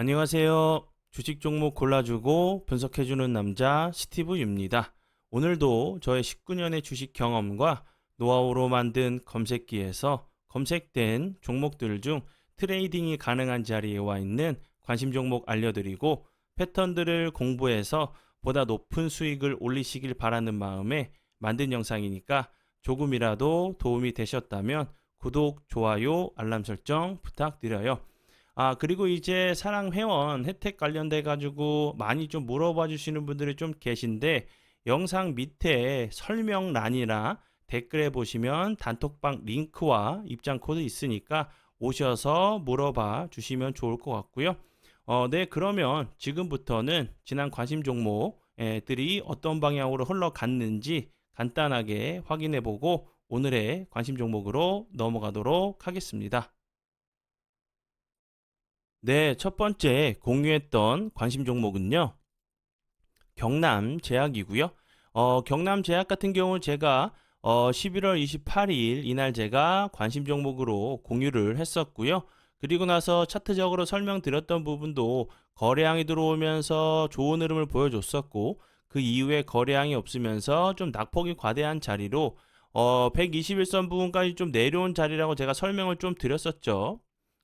안녕하세요. 주식 종목 골라주고 분석해주는 남자 스티브입니다. 오늘도 저의 19년의 주식 경험과 노하우로 만든 검색기에서 검색된 종목들 중 트레이딩이 가능한 자리에 와 있는 관심 종목 알려드리고 패턴들을 공부해서 보다 높은 수익을 올리시길 바라는 마음에 만든 영상이니까 조금이라도 도움이 되셨다면 구독, 좋아요, 알람 설정 부탁드려요. 아, 그리고 이제 사랑 회원 혜택 관련돼 가지고 많이 좀 물어봐 주시는 분들이 좀 계신데 영상 밑에 설명란이나 댓글에 보시면 단톡방 링크와 입장 코드 있으니까 오셔서 물어봐 주시면 좋을 것 같고요. 어, 네, 그러면 지금부터는 지난 관심 종목들이 어떤 방향으로 흘러갔는지 간단하게 확인해 보고 오늘의 관심 종목으로 넘어가도록 하겠습니다. 네, 첫 번째 공유했던 관심 종목은요. 경남 제약이고요. 어, 경남 제약 같은 경우 제가 어, 11월 28일 이날 제가 관심 종목으로 공유를 했었고요. 그리고 나서 차트적으로 설명드렸던 부분도 거래량이 들어오면서 좋은 흐름을 보여줬었고 그 이후에 거래량이 없으면서 좀 낙폭이 과대한 자리로 어, 121선 부분까지 좀 내려온 자리라고 제가 설명을 좀 드렸었죠.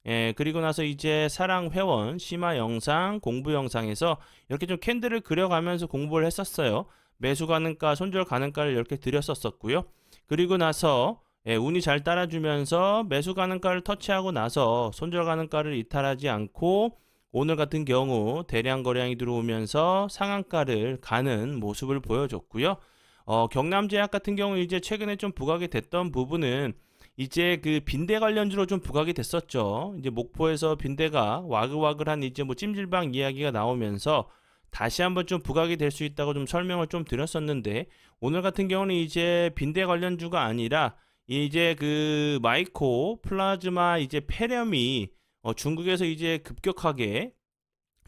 예, 그리고 나서 이제 사랑 회원 심화 영상, 공부 영상에서 이렇게 좀 캔들을 그려가면서 공부를 했었어요. 매수 가능가, 손절 가능가를 이렇게 드렸었었고요. 그리고 나서 예, 운이 잘 따라주면서 매수 가능가를 터치하고 나서 손절 가능가를 이탈하지 않고 오늘 같은 경우 대량 거래량이 들어오면서 상한가를 가는 모습을 보여줬고요. 어, 경남제약 같은 경우 이제 최근에 좀 부각이 됐던 부분은 이제 그 빈대 관련주로 좀 부각이 됐었죠. 이제 목포에서 빈대가 와글와글한 이제 뭐 찜질방 이야기가 나오면서 다시 한번 좀 부각이 될 수 있다고 좀 설명을 좀 드렸었는데 오늘 같은 경우는 이제 빈대 관련주가 아니라 이제 그 마이코 플라즈마 이제 폐렴이 어 중국에서 이제 급격하게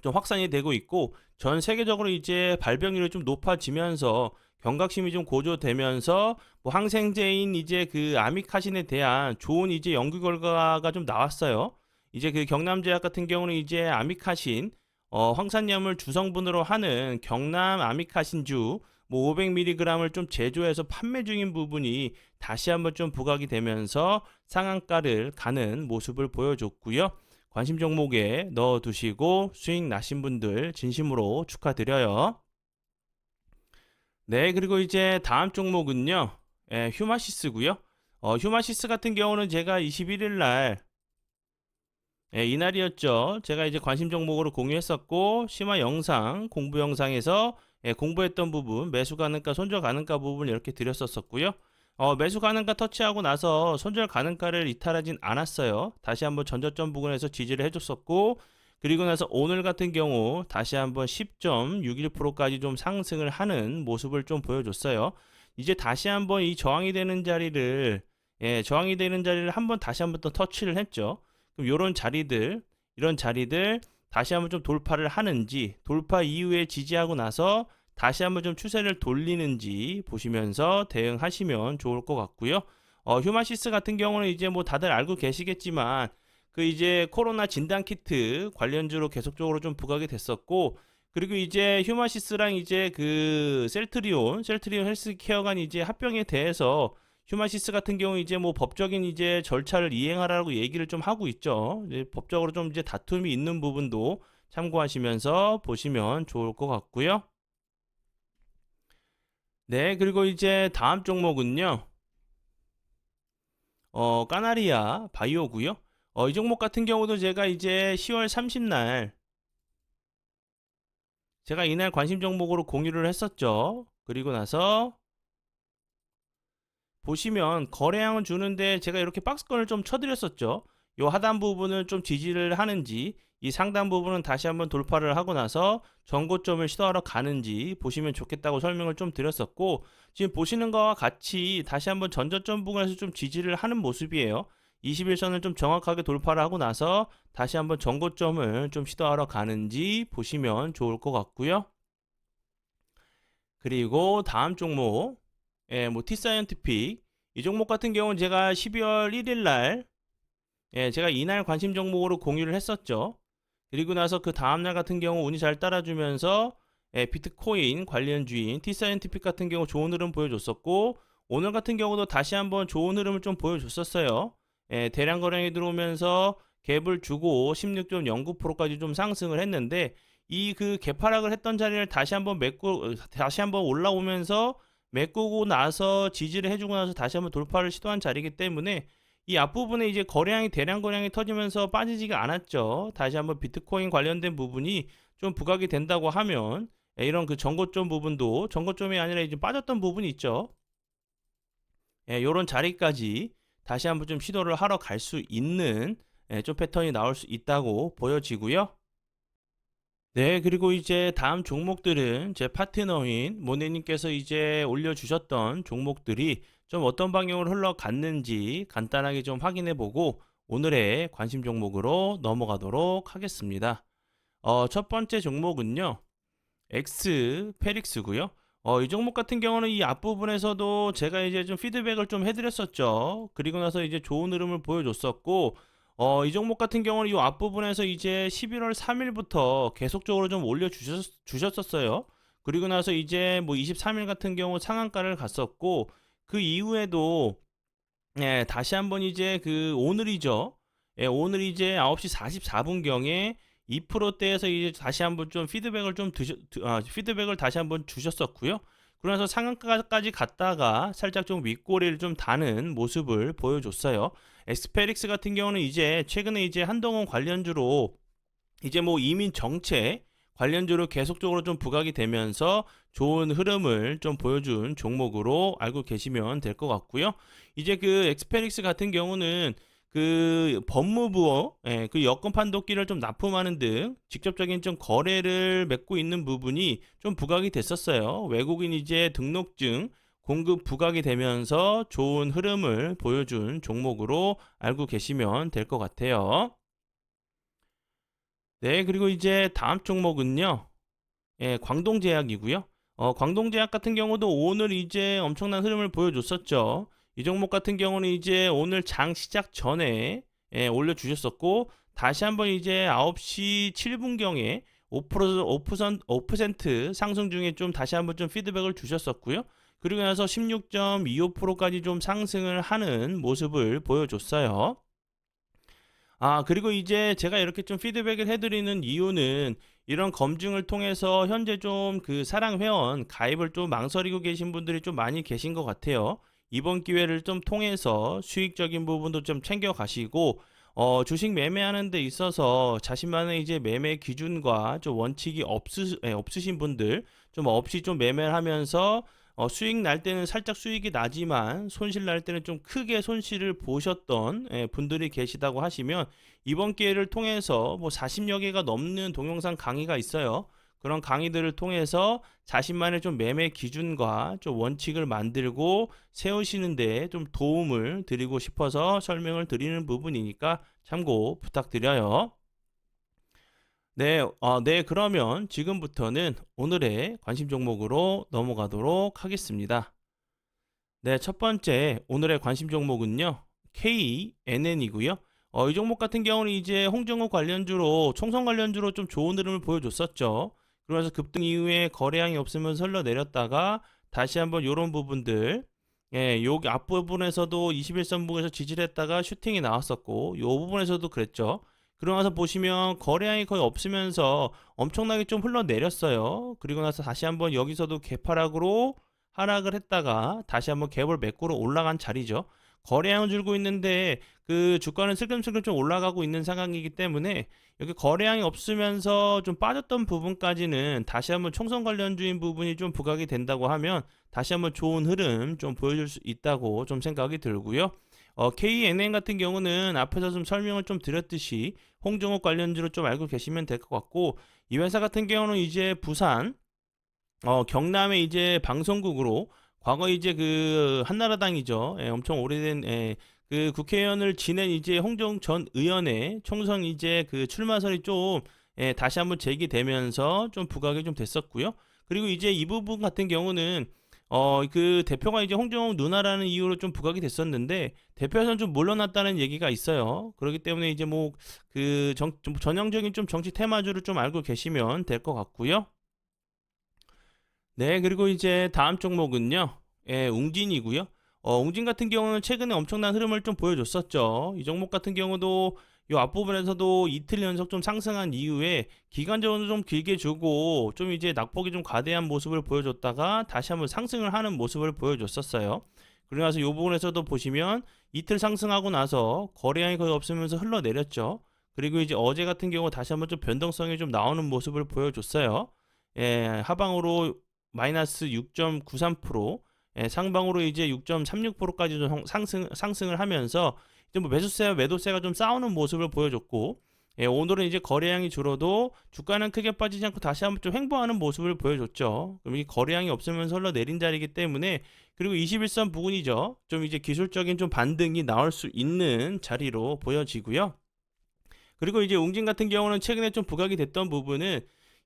좀 확산이 되고 있고 전 세계적으로 이제 발병률이 좀 높아지면서 경각심이 좀 고조되면서 뭐 항생제인 이제 그 아미카신에 대한 좋은 이제 연구 결과가 좀 나왔어요. 이제 그 경남제약 같은 경우는 이제 아미카신 어, 황산염을 주성분으로 하는 경남 아미카신주 뭐 500mg을 좀 제조해서 판매 중인 부분이 다시 한번 좀 부각이 되면서 상한가를 가는 모습을 보여줬고요. 관심 종목에 넣어 두시고 수익 나신 분들 진심으로 축하드려요. 네, 그리고 이제 다음 종목은요. 예, 휴마시스고요. 어, 휴마시스 같은 경우는 제가 21일 날 예, 이날이었죠. 제가 이제 관심 종목으로 공유했었고 심화 영상, 공부 영상에서 예, 공부했던 부분, 매수 가능가, 손절 가능가 부분 이렇게 드렸었었고요. 어, 매수 가능가 터치하고 나서 손절 가능가를 이탈하진 않았어요. 다시 한번 전저점 부근에서 지지를 해줬었고 그리고 나서 오늘 같은 경우 다시 한번 10.61%까지 좀 상승을 하는 모습을 좀 보여줬어요. 이제 다시 한번 이 저항이 되는 자리를 예, 저항이 되는 자리를 한번 다시 한번 또 터치를 했죠. 그럼 이런 자리들, 이런 자리들 다시 한번 좀 돌파를 하는지, 돌파 이후에 지지하고 나서 다시 한번 좀 추세를 돌리는지 보시면서 대응하시면 좋을 것 같고요. 어, 휴마시스 같은 경우는 이제 뭐 다들 알고 계시겠지만 그 이제 코로나 진단 키트 관련주로 계속적으로 좀 부각이 됐었고 그리고 이제 휴마시스랑 이제 그 셀트리온, 셀트리온 헬스케어 간 이제 합병에 대해서 휴마시스 같은 경우 이제 뭐 법적인 이제 절차를 이행하라고 얘기를 좀 하고 있죠. 법적으로 좀 이제 다툼이 있는 부분도 참고하시면서 보시면 좋을 것 같고요. 네, 그리고 이제 다음 종목은요. 어, 까나리아 바이오고요. 어, 이 종목 같은 경우도 제가 이제 10월 30날 제가 이날 관심 종목으로 공유를 했었죠. 그리고 나서 보시면 거래량을 주는데 제가 이렇게 박스권을 좀 쳐드렸었죠. 요 하단 부분을 좀 지지를 하는지 이 상단 부분은 다시 한번 돌파를 하고 나서 전고점을 시도하러 가는지 보시면 좋겠다고 설명을 좀 드렸었고 지금 보시는 거와 같이 다시 한번 전저점 부분에서 좀 지지를 하는 모습이에요. 21선을 좀 정확하게 돌파를 하고 나서 다시 한번 전고점을 좀 시도하러 가는지 보시면 좋을 것 같고요. 그리고 다음 종목, 예, 뭐 T사이언티픽 이 종목 같은 경우는 제가 12월 1일 날, 예, 제가 이날 관심 종목으로 공유를 했었죠. 그리고 나서 그 다음날 같은 경우 운이 잘 따라주면서 예, 비트코인 관련 주인 티사이언티픽 같은 경우 좋은 흐름 보여줬었고 오늘 같은 경우도 다시 한번 좋은 흐름을 좀 보여줬었어요. 예, 대량 거래량이 들어오면서 갭을 주고 16.09%까지 좀 상승을 했는데 이 그 개파락을 했던 자리를 다시 한번 메꾸 다시 한번 올라오면서 메꾸고 나서 지지를 해주고 나서 다시 한번 돌파를 시도한 자리이기 때문에 이 앞부분에 이제 거래량이 대량 거래량이 터지면서 빠지지가 않았죠. 다시 한번 비트코인 관련된 부분이 좀 부각이 된다고 하면 예, 이런 그 전고점 부분도 전고점이 아니라 이제 빠졌던 부분이 있죠. 예, 요런 자리까지 다시 한번 좀 시도를 하러 갈 수 있는 예, 좀 패턴이 나올 수 있다고 보여지고요. 네, 그리고 이제 다음 종목들은 제 파트너인 모네님께서 이제 올려주셨던 종목들이 좀 어떤 방향으로 흘러갔는지 간단하게 좀 확인해 보고 오늘의 관심 종목으로 넘어가도록 하겠습니다. 어, 첫 번째 종목은요. X 페릭스고요. 어, 이 종목 같은 경우는 이 앞부분에서도 제가 이제 좀 피드백을 좀 해드렸었죠. 그리고 나서 이제 좋은 흐름을 보여줬었고, 어, 이 종목 같은 경우는 이 앞부분에서 이제 11월 3일부터 계속적으로 좀 올려주셨었어요. 그리고 나서 이제 뭐 23일 같은 경우 상한가를 갔었고, 그 이후에도, 예, 다시 한번 이제 그 오늘이죠. 예, 오늘 이제 9시 44분경에 2%대에서 이제 다시 한번 좀 피드백을 좀 드셔, 드- 아, 피드백을 다시 한번 주셨었고요. 그러면서 상한가까지 갔다가 살짝 좀 윗꼬리를 좀 다는 모습을 보여줬어요. 엑스페릭스 같은 경우는 이제 최근에 이제 한동훈 관련주로 이제 뭐 이민 정책 관련주로 계속적으로 좀 부각이 되면서 좋은 흐름을 좀 보여준 종목으로 알고 계시면 될 것 같고요. 이제 그 엑스페릭스 같은 경우는 그 법무부 예, 그 여권 판독기를 좀 납품하는 등 직접적인 좀 거래를 맺고 있는 부분이 좀 부각이 됐었어요. 외국인 이제 등록증 공급 부각이 되면서 좋은 흐름을 보여준 종목으로 알고 계시면 될 것 같아요. 네, 그리고 이제 다음 종목은요. 예, 광동제약이고요. 어, 광동제약 같은 경우도 오늘 이제 엄청난 흐름을 보여줬었죠. 이 종목 같은 경우는 이제 오늘 장 시작 전에 예, 올려주셨었고 다시 한번 이제 9시 7분경에 5%, 5%, 5% 상승 중에 좀 다시 한번 좀 피드백을 주셨었고요. 그리고 나서 16.25%까지 좀 상승을 하는 모습을 보여줬어요. 아, 그리고 이제 제가 이렇게 좀 피드백을 해드리는 이유는 이런 검증을 통해서 현재 좀 그 사랑 회원 가입을 좀 망설이고 계신 분들이 좀 많이 계신 것 같아요. 이번 기회를 좀 통해서 수익적인 부분도 좀 챙겨 가시고 어, 주식 매매하는 데 있어서 자신만의 이제 매매 기준과 좀 원칙이 없으, 예, 없으신 분들 좀 없이 좀 매매를 하면서 어, 수익 날 때는 살짝 수익이 나지만 손실 날 때는 좀 크게 손실을 보셨던 예, 분들이 계시다고 하시면 이번 기회를 통해서 뭐 40여 개가 넘는 동영상 강의가 있어요. 그런 강의들을 통해서 자신만의 좀 매매 기준과 좀 원칙을 만들고 세우시는데 좀 도움을 드리고 싶어서 설명을 드리는 부분이니까 참고 부탁드려요. 네, 어, 네, 그러면 지금부터는 오늘의 관심 종목으로 넘어가도록 하겠습니다. 네, 첫 번째 오늘의 관심 종목은요. KNN이고요. 어, 이 종목 같은 경우는 이제 홍정호 관련주로 총선 관련주로 좀 좋은 흐름을 보여줬었죠. 그러면서 급등 이후에 거래량이 없으면 설러 내렸다가 다시 한번 요런 부분들 예, 여기 앞부분에서도 21선 부분에서 지지를 했다가 슈팅이 나왔었고 요 부분에서도 그랬죠. 그러고 나서 보시면 거래량이 거의 없으면서 엄청나게 좀 흘러내렸어요. 그리고 나서 다시 한번 여기서도 개파락으로 하락을 했다가 다시 한번 갭을 메꾸러 올라간 자리죠. 거래량은 줄고 있는데 그 주가는 슬금슬금 좀 올라가고 있는 상황이기 때문에 여기 거래량이 없으면서 좀 빠졌던 부분까지는 다시 한번 총선 관련주인 부분이 좀 부각이 된다고 하면 다시 한번 좋은 흐름 좀 보여줄 수 있다고 좀 생각이 들고요. 어, KNN 같은 경우는 앞에서 좀 설명을 좀 드렸듯이 홍정욱 관련주로 좀 알고 계시면 될 것 같고 이 회사 같은 경우는 이제 부산 어, 경남의 이제 방송국으로 과거 이제 그 한나라당이죠. 예, 엄청 오래된 예, 그 국회의원을 지낸 이제 홍정 전 의원의 총선 이제 그 출마설이 좀 예, 다시 한번 제기되면서 좀 부각이 좀 됐었고요. 그리고 이제 이 부분 같은 경우는 어, 그 대표가 이제 홍정욱 누나라는 이유로 좀 부각이 됐었는데 대표에서는 좀 물러났다는 얘기가 있어요. 그렇기 때문에 이제 뭐 그 전형적인 좀 정치 테마주를 좀 알고 계시면 될 것 같고요. 네, 그리고 이제 다음 종목은요. 예, 웅진이고요. 어, 웅진 같은 경우는 최근에 엄청난 흐름을 좀 보여줬었죠. 이 종목 같은 경우도 이 앞부분에서도 이틀 연속 좀 상승한 이후에 기간적으로 좀 길게 주고 좀 이제 낙폭이 좀 과대한 모습을 보여줬다가 다시 한번 상승을 하는 모습을 보여줬었어요. 그러고 나서 이 부분에서도 보시면 이틀 상승하고 나서 거래량이 거의 없으면서 흘러내렸죠. 그리고 이제 어제 같은 경우 다시 한번 좀 변동성이 좀 나오는 모습을 보여줬어요. 예, 하방으로 마이너스 6.93%, 예, 상방으로 이제 6.36%까지 좀 상승 상승을 하면서 뭐 매수세와 매도세가 좀 싸우는 모습을 보여줬고 예, 오늘은 이제 거래량이 줄어도 주가는 크게 빠지지 않고 다시 한번 좀 횡보하는 모습을 보여줬죠. 그럼 이 거래량이 없으면서 흘러 내린 자리이기 때문에 그리고 21선 부근이죠. 좀 이제 기술적인 좀 반등이 나올 수 있는 자리로 보여지고요. 그리고 이제 웅진 같은 경우는 최근에 좀 부각이 됐던 부분은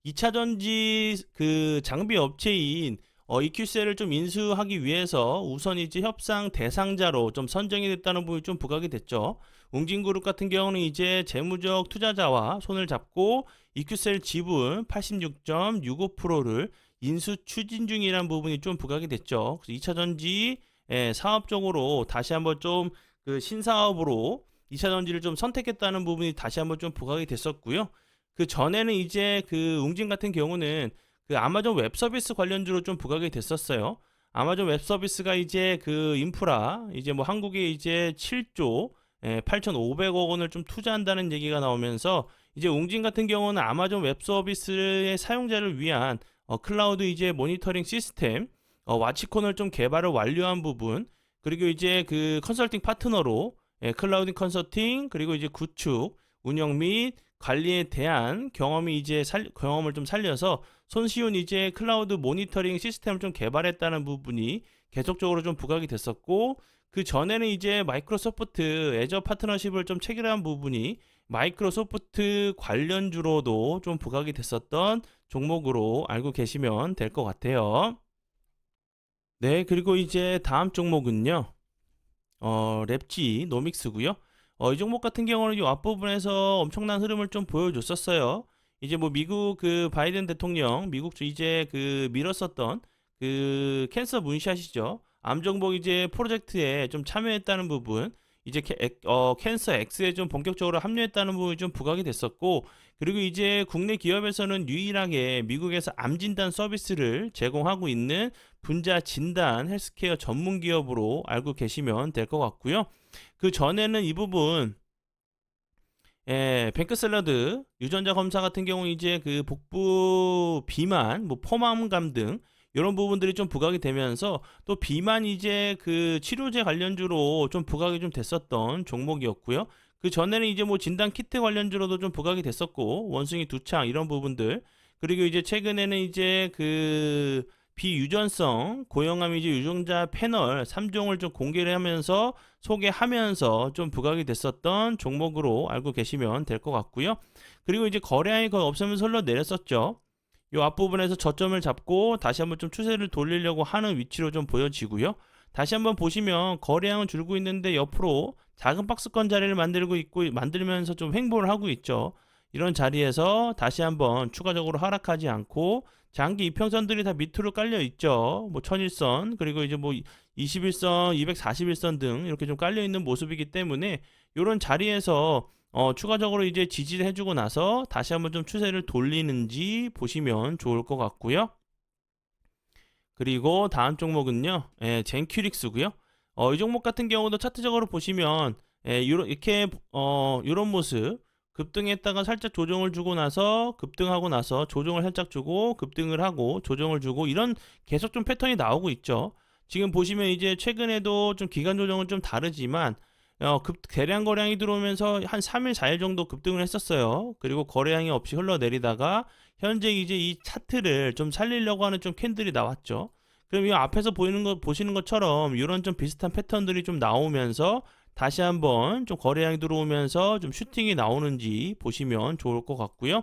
2차 전지 그 장비 업체인 어, EQCL을 좀 인수하기 위해서 우선 이제 협상 대상자로 좀 선정이 됐다는 부분이 좀 부각이 됐죠. 웅진그룹 같은 경우는 이제 재무적 투자자와 손을 잡고 EQCL 지분 86.65%를 인수 추진 중이라는 부분이 좀 부각이 됐죠. 그래서 2차 전지 예, 사업적으로 다시 한번 좀 그 신사업으로 2차 전지를 좀 선택했다는 부분이 다시 한번 좀 부각이 됐었고요. 그 전에는 이제 그 웅진 같은 경우는 그 아마존 웹 서비스 관련주로 좀 부각이 됐었어요. 아마존 웹 서비스가 이제 그 인프라 이제 뭐 한국에 이제 7조 예, 8,500억 원을 좀 투자한다는 얘기가 나오면서 이제 웅진 같은 경우는 아마존 웹 서비스의 사용자를 위한 어, 클라우드 이제 모니터링 시스템 어, 와치콘을 좀 개발을 완료한 부분 그리고 이제 그 컨설팅 파트너로 예, 클라우드 컨설팅 그리고 이제 구축 운영 및 관리에 대한 경험이 이제 살, 경험을 좀 살려서 손쉬운 이제 클라우드 모니터링 시스템을 좀 개발했다는 부분이 계속적으로 좀 부각이 됐었고 그 전에는 이제 마이크로소프트 애저 파트너십을 좀 체결한 부분이 마이크로소프트 관련주로도 좀 부각이 됐었던 종목으로 알고 계시면 될 것 같아요. 네, 그리고 이제 다음 종목은요. 어, 랩지 노믹스고요. 어, 이 종목 같은 경우는 이 앞부분에서 엄청난 흐름을 좀 보여줬었어요. 이제 뭐 미국 그 바이든 대통령 미국 이제 그 밀었었던 그 캔서 문샷이죠. 암정복 이제 프로젝트에 좀 참여했다는 부분 이제 캐, 어, 캔서 X에 좀 본격적으로 합류했다는 부분이 좀 부각이 됐었고 그리고 이제 국내 기업에서는 유일하게 미국에서 암 진단 서비스를 제공하고 있는 분자 진단 헬스케어 전문 기업으로 알고 계시면 될 것 같고요. 그 전에는 이 부분 예, 뱅크 샐러드 유전자 검사 같은 경우 이제 그 복부 비만, 뭐 포만감 등 이런 부분들이 좀 부각이 되면서 또 비만 이제 그 치료제 관련주로 좀 부각이 좀 됐었던 종목이었고요. 그 전에는 이제 뭐 진단 키트 관련주로도 좀 부각이 됐었고 원숭이 두창 이런 부분들 그리고 이제 최근에는 이제 그 비유전성 고형암 이제 유전자 패널 3종을 좀 공개를 하면서 소개하면서 좀 부각이 됐었던 종목으로 알고 계시면 될 것 같고요. 그리고 이제 거래량이 거의 없으면서 흘러 내렸었죠. 이 앞부분에서 저점을 잡고 다시 한번 좀 추세를 돌리려고 하는 위치로 좀 보여지고요. 다시 한번 보시면 거래량은 줄고 있는데 옆으로 작은 박스권 자리를 만들고 있고 만들면서 좀 횡보를 하고 있죠. 이런 자리에서 다시 한번 추가적으로 하락하지 않고 장기 이평선들이 다 밑으로 깔려 있죠. 뭐 천일선 그리고 이제 뭐 21선, 241선 등 이렇게 좀 깔려 있는 모습이기 때문에 이런 자리에서 어, 추가적으로 이제 지지를 해주고 나서 다시 한번 좀 추세를 돌리는지 보시면 좋을 것 같고요. 그리고 다음 종목은요, 예, 젠큐릭스고요. 어, 이 종목 같은 경우도 차트적으로 보시면 예, 이렇게 어, 이런 모습 급등했다가 살짝 조정을 주고 나서 급등하고 나서 조정을 살짝 주고 급등을 하고 조정을 주고 이런 계속 좀 패턴이 나오고 있죠. 지금 보시면 이제 최근에도 좀 기간 조정은 좀 다르지만 어, 급 대량 거래량이 들어오면서 한 3일 4일 정도 급등을 했었어요. 그리고 거래량이 없이 흘러내리다가 현재 이제 이 차트를 좀 살리려고 하는 좀 캔들이 나왔죠. 그럼 이 앞에서 보이는 거 보시는 것처럼 이런 좀 비슷한 패턴들이 좀 나오면서 다시 한번 좀 거래량이 들어오면서 좀 슈팅이 나오는지 보시면 좋을 것 같고요.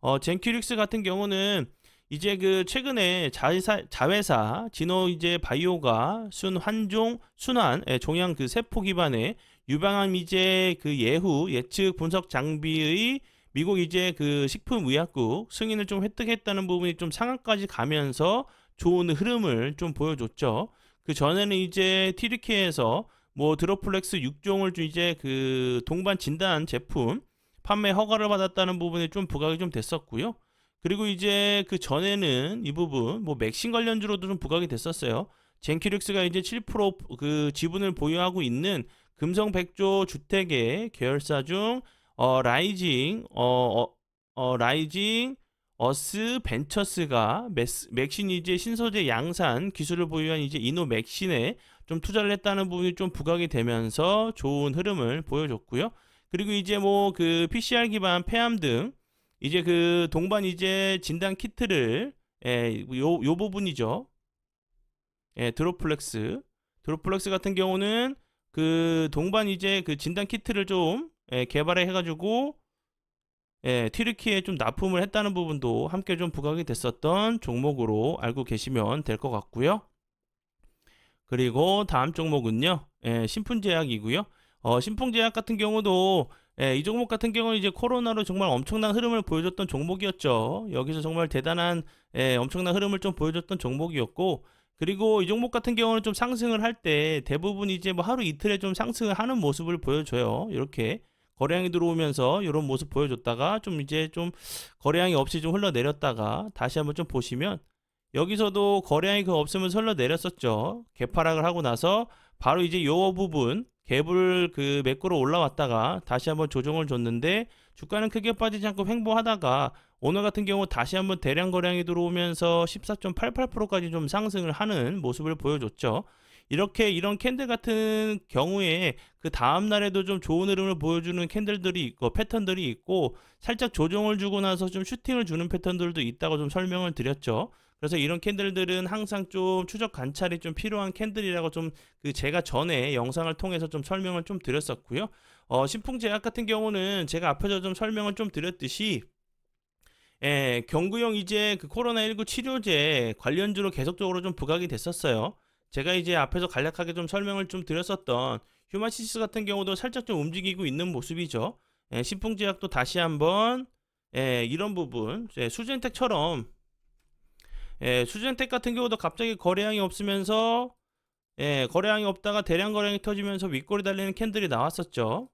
어, 젠큐릭스 같은 경우는 이제 그 최근에 자회사, 자회사 진호 이제 바이오가 순 환종 순환 예, 종양 그 세포 기반의 유방암 이제 그 예후 예측 분석 장비의 미국 이제 그 식품의약국 승인을 좀 획득했다는 부분이 좀 상한까지 가면서 좋은 흐름을 좀 보여줬죠. 그 전에는 이제 티르키에서 뭐 드로플렉스 6종을 좀 이제 그 동반 진단 제품 판매 허가를 받았다는 부분이 좀 부각이 좀 됐었고요. 그리고 이제 그 전에는 이 부분 뭐 맥신 관련주로도 좀 부각이 됐었어요. 젠키릭스가 이제 7%그 지분을 보유하고 있는 금성 백조 주택의 계열사 중 어, 라이징 어, 어, 어, 라이징 어스 벤처스가 맥신 이제 신소재 양산 기술을 보유한 이제 이노 맥신에 좀 투자를 했다는 부분이 좀 부각이 되면서 좋은 흐름을 보여줬고요. 그리고 이제 뭐 그 PCR 기반 폐암 등 이제 그 동반 이제 진단 키트를 예, 요, 요 부분이죠. 예, 드로플렉스. 드로플렉스 같은 경우는 그 동반 이제 그 진단 키트를 좀 예, 개발해 가지고 예, 튀르키에 좀 납품을 했다는 부분도 함께 좀 부각이 됐었던 종목으로 알고 계시면 될 것 같고요. 그리고 다음 종목은요. 예, 신풍제약이고요. 어, 신풍제약 같은 경우도 예, 이 종목 같은 경우는 이제 코로나로 정말 엄청난 흐름을 보여줬던 종목이었죠. 여기서 정말 대단한 예, 엄청난 흐름을 좀 보여줬던 종목이었고 그리고 이 종목 같은 경우는 좀 상승을 할 때 대부분 이제 뭐 하루 이틀에 좀 상승을 하는 모습을 보여줘요. 이렇게 거래량이 들어오면서 이런 모습 보여줬다가 좀 이제 좀 거래량이 없이 좀 흘러내렸다가 다시 한번 좀 보시면 여기서도 거래량이 그 없으면서 흘러내렸었죠. 개파락을 하고 나서 바로 이제 요 부분 갭을 그 매꾸로 올라왔다가 다시 한번 조정을 줬는데 주가는 크게 빠지지 않고 횡보하다가 오늘 같은 경우 다시 한번 대량 거래량이 들어오면서 14.88%까지 좀 상승을 하는 모습을 보여줬죠. 이렇게 이런 캔들 같은 경우에 그 다음 날에도 좀 좋은 흐름을 보여주는 캔들들이 있고 패턴들이 있고 살짝 조정을 주고 나서 좀 슈팅을 주는 패턴들도 있다고 좀 설명을 드렸죠. 그래서 이런 캔들들은 항상 좀 추적 관찰이 좀 필요한 캔들이라고 좀 그 제가 전에 영상을 통해서 좀 설명을 좀 드렸었고요. 어, 신풍제약 같은 경우는 제가 앞에서 좀 설명을 좀 드렸듯이 예, 경구용 이제 그 코로나19 치료제 관련주로 계속적으로 좀 부각이 됐었어요. 제가 이제 앞에서 간략하게 좀 설명을 좀 드렸었던 휴마시스 같은 경우도 살짝 좀 움직이고 있는 모습이죠. 예, 신풍제약도 다시 한번 예, 이런 부분 예, 수젠텍처럼 예, 수젠텍 같은 경우도 갑자기 거래량이 없으면서 예, 거래량이 없다가 대량 거래량이 터지면서 윗골이 달리는 캔들이 나왔었죠.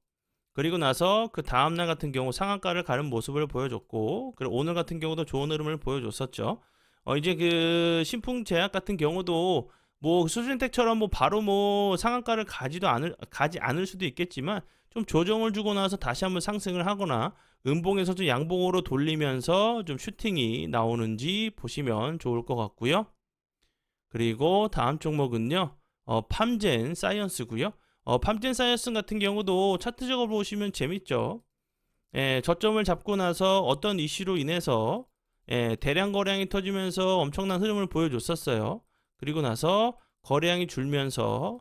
그리고 나서 그 다음날 같은 경우 상한가를 가는 모습을 보여줬고 그리고 오늘 같은 경우도 좋은 흐름을 보여줬었죠. 어, 이제 그 신풍 제약 같은 경우도 뭐 수준택처럼 뭐 바로 뭐 상한가를 가지도 않을 가지 않을 수도 있겠지만 좀 조정을 주고 나서 다시 한번 상승을 하거나 음봉에서 좀 양봉으로 돌리면서 좀 슈팅이 나오는지 보시면 좋을 것 같고요. 그리고 다음 종목은요. 어, 팜젠 사이언스고요. 어, 팜젠 사이언스 같은 경우도 차트적으로 보시면 재밌죠. 예, 저점을 잡고 나서 어떤 이슈로 인해서 예, 대량 거래량이 터지면서 엄청난 흐름을 보여줬었어요. 그리고 나서 거래량이 줄면서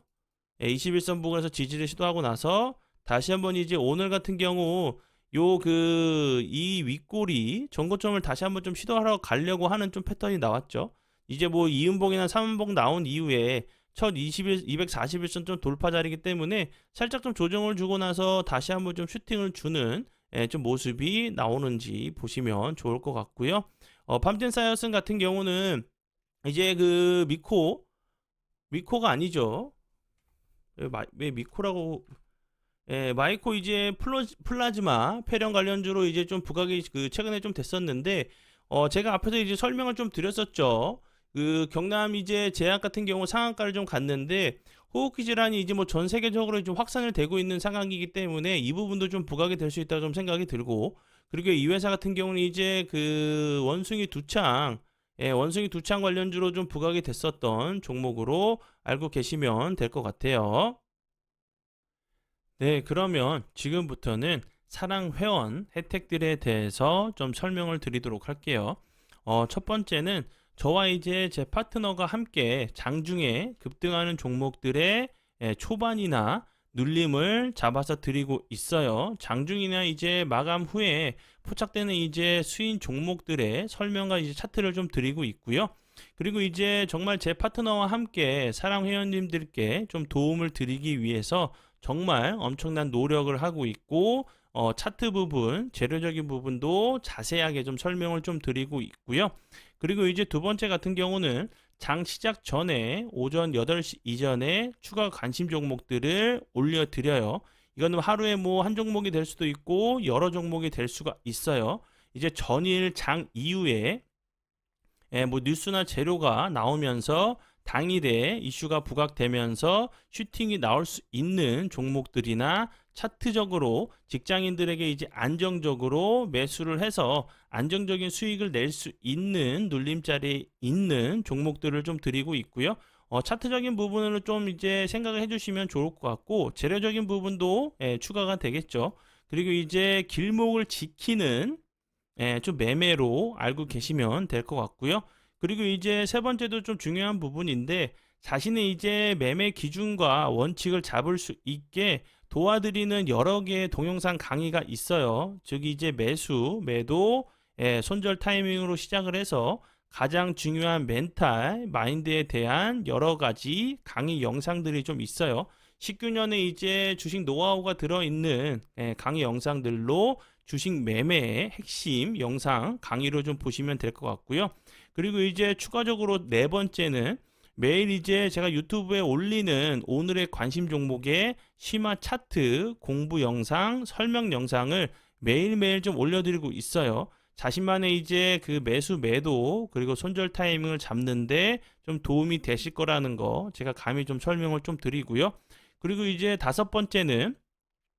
예, 21선 부근에서 지지를 시도하고 나서 다시 한번 이제 오늘 같은 경우 요 그 이 윗골이 전고점을 다시 한번 좀 시도하러 가려고 하는 좀 패턴이 나왔죠. 이제 뭐 이음봉이나 삼음봉 나온 이후에 첫 21, 241선 좀 돌파 자리이기 때문에 살짝 좀 조정을 주고 나서 다시 한번 좀 슈팅을 주는 예, 좀 모습이 나오는지 보시면 좋을 것 같고요. 어, 팜젠 사이언스 같은 경우는 이제 그 미코 미코가 아니죠. 왜, 마, 왜 미코라고 예, 마이코 이제 플로, 플라즈마 폐렴 관련주로 이제 좀 부각이 그 최근에 좀 됐었는데 어 제가 앞에서 이제 설명을 좀 드렸었죠. 그 경남 이제 제약 같은 경우 상한가를 좀 갔는데 호흡기 질환이 이제 뭐 전 세계적으로 좀 확산을 되고 있는 상황이기 때문에 이 부분도 좀 부각이 될 수 있다고 좀 생각이 들고 그리고 이 회사 같은 경우는 이제 그 원숭이 두창 예, 원숭이 두창 관련주로 좀 부각이 됐었던 종목으로 알고 계시면 될 것 같아요. 네, 그러면 지금부터는 사랑 회원 혜택들에 대해서 좀 설명을 드리도록 할게요. 어, 첫 번째는 저와 이제 제 파트너가 함께 장중에 급등하는 종목들의 예, 초반이나 눌림을 잡아서 드리고 있어요. 장중이나 이제 마감 후에 포착되는 이제 수인 종목들의 설명과 이제 차트를 좀 드리고 있고요. 그리고 이제 정말 제 파트너와 함께 사랑 회원님들께 좀 도움을 드리기 위해서 정말 엄청난 노력을 하고 있고 어, 차트 부분, 재료적인 부분도 자세하게 좀 설명을 좀 드리고 있고요. 그리고 이제 두 번째 같은 경우는 장 시작 전에 오전 8시 이전에 추가 관심 종목들을 올려드려요. 이거는 하루에 뭐 한 종목이 될 수도 있고 여러 종목이 될 수가 있어요. 이제 전일 장 이후에 예, 뭐 뉴스나 재료가 나오면서 당일에 이슈가 부각되면서 슈팅이 나올 수 있는 종목들이나 차트적으로 직장인들에게 이제 안정적으로 매수를 해서 안정적인 수익을 낼 수 있는 눌림자리에 있는 종목들을 좀 드리고 있고요. 어, 차트적인 부분으로 좀 이제 생각을 해주시면 좋을 것 같고 재료적인 부분도 예, 추가가 되겠죠. 그리고 이제 길목을 지키는 예, 좀 매매로 알고 계시면 될 것 같고요. 그리고 이제 세 번째도 좀 중요한 부분인데 자신의 이제 매매 기준과 원칙을 잡을 수 있게 도와드리는 여러 개의 동영상 강의가 있어요. 즉 이제 매수, 매도, 예, 손절 타이밍으로 시작을 해서 가장 중요한 멘탈, 마인드에 대한 여러 가지 강의 영상들이 좀 있어요. 19년에 이제 주식 노하우가 들어있는 예, 강의 영상들로 주식 매매의 핵심 영상 강의로 좀 보시면 될 것 같고요. 그리고 이제 추가적으로 네 번째는 매일 이제 제가 유튜브에 올리는 오늘의 관심 종목의 심화 차트 공부 영상, 설명 영상을 매일매일 좀 올려드리고 있어요. 자신만의 이제 그 매수 매도 그리고 손절 타이밍을 잡는데 좀 도움이 되실 거라는 거 제가 감히 좀 설명을 좀 드리고요. 그리고 이제 다섯 번째는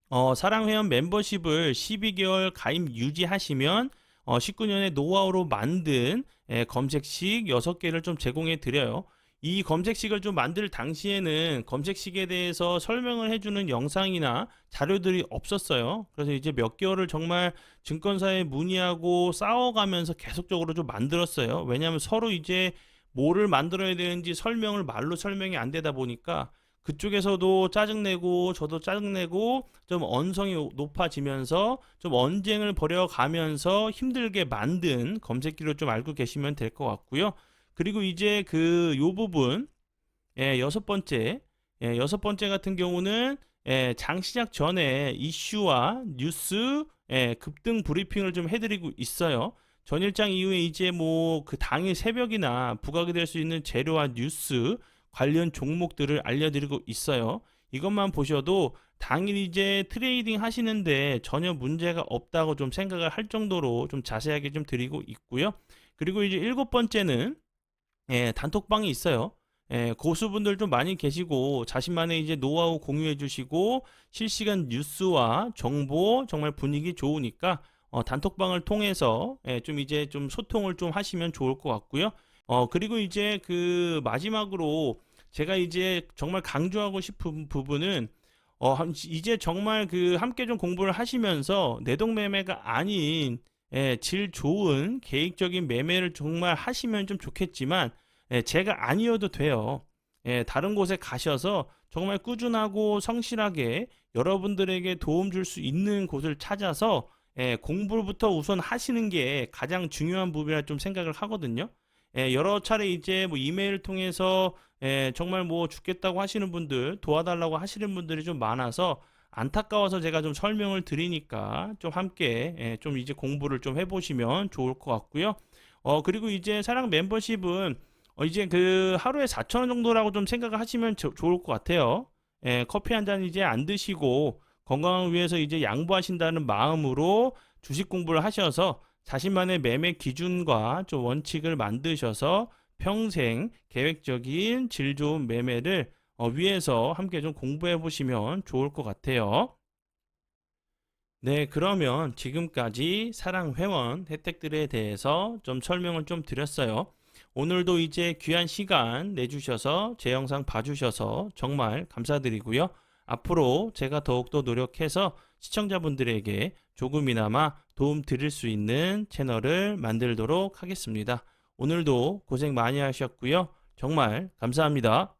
어, 사랑회원 멤버십을 12개월 가입 유지하시면 어, 19년에 노하우로 만든 예, 검색식 6개를 좀 제공해 드려요. 이 검색식을 좀 만들 당시에는 검색식에 대해서 설명을 해주는 영상이나 자료들이 없었어요. 그래서 이제 몇 개월을 정말 증권사에 문의하고 싸워가면서 계속적으로 좀 만들었어요. 왜냐하면 서로 이제 뭐를 만들어야 되는지 설명을 말로 설명이 안 되다 보니까 그쪽에서도 짜증내고 저도 짜증내고 좀 언성이 높아지면서 좀 언쟁을 벌여가면서 힘들게 만든 검색기로 좀 알고 계시면 될 것 같고요. 그리고 이제 그 요 부분 예, 여섯 번째 예, 여섯 번째 같은 경우는 예, 장 시작 전에 이슈와 뉴스 예, 급등 브리핑을 좀 해드리고 있어요. 전일장 이후에 이제 뭐 그 당일 새벽이나 부각이 될 수 있는 재료와 뉴스 관련 종목들을 알려드리고 있어요. 이것만 보셔도 당일 이제 트레이딩 하시는데 전혀 문제가 없다고 좀 생각을 할 정도로 좀 자세하게 좀 드리고 있고요. 그리고 이제 일곱 번째는 예, 단톡방이 있어요. 예, 고수분들 좀 많이 계시고 자신만의 이제 노하우 공유해 주시고 실시간 뉴스와 정보 정말 분위기 좋으니까 어, 단톡방을 통해서 예, 좀 이제 좀 소통을 좀 하시면 좋을 것 같고요. 어, 그리고 이제 그 마지막으로 제가 이제 정말 강조하고 싶은 부분은 어, 이제 정말 그 함께 좀 공부를 하시면서 내동매매가 아닌 예, 질 좋은 계획적인 매매를 정말 하시면 좀 좋겠지만 예, 제가 아니어도 돼요. 예, 다른 곳에 가셔서 정말 꾸준하고 성실하게 여러분들에게 도움 줄 수 있는 곳을 찾아서 예, 공부부터 우선 하시는 게 가장 중요한 부분이라 좀 생각을 하거든요. 예, 여러 차례 이제 뭐 이메일 통해서 예, 정말 뭐 죽겠다고 하시는 분들 도와달라고 하시는 분들이 좀 많아서 안타까워서 제가 좀 설명을 드리니까 좀 함께 예, 좀 이제 공부를 좀 해보시면 좋을 것 같고요. 어 그리고 이제 사랑 멤버십은 어, 이제 그 하루에 4천 원 정도라고 좀 생각을 하시면 조, 좋을 것 같아요. 예, 커피 한 잔 이제 안 드시고 건강을 위해서 이제 양보하신다는 마음으로 주식 공부를 하셔서 자신만의 매매 기준과 좀 원칙을 만드셔서 평생 계획적인 질 좋은 매매를 어, 위해서 함께 좀 공부해 보시면 좋을 것 같아요. 네, 그러면 지금까지 사랑 회원 혜택들에 대해서 좀 설명을 좀 드렸어요. 오늘도 이제 귀한 시간 내주셔서 제 영상 봐주셔서 정말 감사드리고요. 앞으로 제가 더욱더 노력해서 시청자분들에게 조금이나마 도움 드릴 수 있는 채널을 만들도록 하겠습니다. 오늘도 고생 많이 하셨고요. 정말 감사합니다.